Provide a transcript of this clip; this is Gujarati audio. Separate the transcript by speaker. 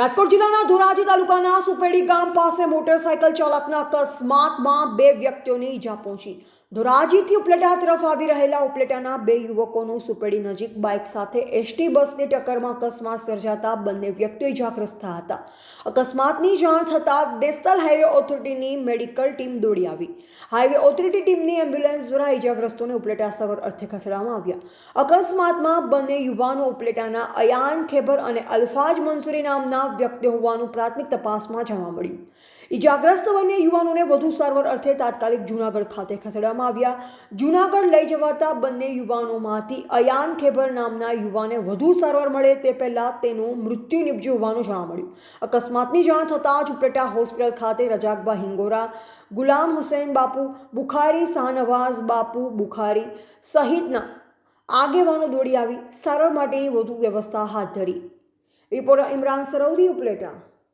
Speaker 1: રાજકોટ જિલ્લાના ધોરાજી તાલુકાના સુપેડી ગામ પાસે મોટરસાયકલ ચાલકના અકસ્માતમાં બે વ્યક્તિઓને ઈજા પહોંચી. ધોરાજીથી ઉપલેટા તરફ આવી રહેલા ઉપલેટાના બે યુવકોનું સુપેડી નજીક બાઇક સાથે એસટી બસની ટક્કરમાં અકસ્માત સર્જાતા બંને વ્યક્તિઓ ઇજાગ્રસ્ત થયા હતા. અકસ્માતની જાણ થતાં દેસ્તલ હાઈવે ઓથોરિટીની મેડિકલ ટીમ દોડી આવી. હાઈવે ઓથોરિટી ટીમની એમ્બ્યુલન્સ દ્વારા ઈજાગ્રસ્તોને ઉપલેટા સવર અર્થે ખસેડવામાં આવ્યા. અકસ્માતમાં બંને યુવાનો ઉપલેટાના અયાન ખેબર અને અલ્ફાજ મંસૂરી નામના વ્યક્તિ હોવાનું પ્રાથમિક તપાસમાં જાણવા મળ્યું. ઇજાગ્રસ્ત બંને યુવાનોને વધુ સારવાર અર્થે તાત્કાલિક જૂનાગઢ ખાતે ખસેડવામાં આવ્યા. જૂનાગઢ લઈ જવાતા બંને યુવાનોમાંથી અયાન ખેબર નામના યુવાને વધુ સારવાર મળે તે પહેલાં તેનું મૃત્યુ નિપજ્યું હોવાનું જાણવા મળ્યું. અકસ્માતની જાણ થતાં જ ઉપલેટા હોસ્પિટલ ખાતે રજાકબા હિંગોરા, ગુલામ હુસૈન બાપુ, બુખારી શાહનવાઝ બાપુ બુખારી સહિતના આગેવાનો દોડી આવી. સારવાર માટેની વધુ વ્યવસ્થા હાથ ધરી. રિપોર્ટર ઇમરાન સરૌદી, ઉપલેટા.